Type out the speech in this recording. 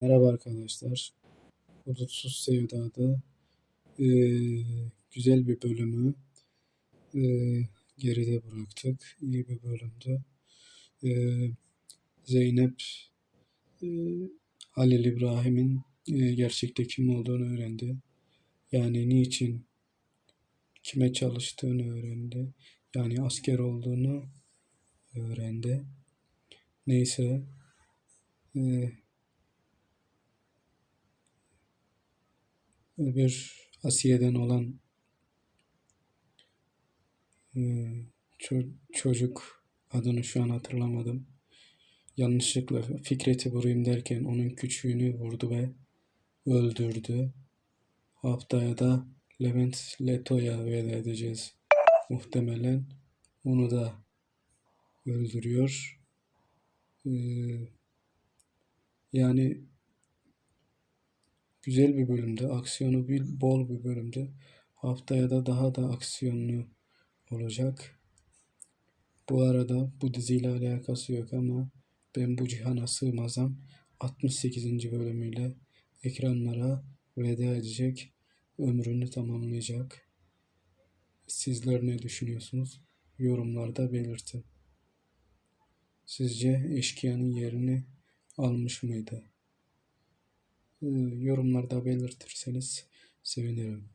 Merhaba arkadaşlar. Hudutsuz Sevda'da eee, güzel bir bölümü eee, geride bıraktık. İyi bir bölümdü. Eee, Zeynep eee, Halil İbrahim'in eee, gerçekte kim olduğunu öğrendi. Yani niçin, kime çalıştığını öğrendi. Yani asker olduğunu öğrendi. Neyse eee bir Asiye'den olan e, ço- çocuk adını şu an hatırlamadım. Yanlışlıkla Fikret'i vurayım derken onun küçüğünü vurdu ve öldürdü. Haftaya da Levent Leto'ya veda edeceğiz. Muhtemelen onu da öldürüyor. Ee, yani güzel bir bölümdü. Aksiyonu bir, bol bir bölümdü. Haftaya da daha da aksiyonlu olacak. Bu arada bu diziyle alakası yok ama ben bu cihana sığmazam 68. bölümüyle ekranlara veda edecek, ömrünü tamamlayacak. Sizler ne düşünüyorsunuz? Yorumlarda belirtin. Sizce eşkıyanın yerini almış mıydı? Ee, yorumlarda belirtirseniz sevinirim.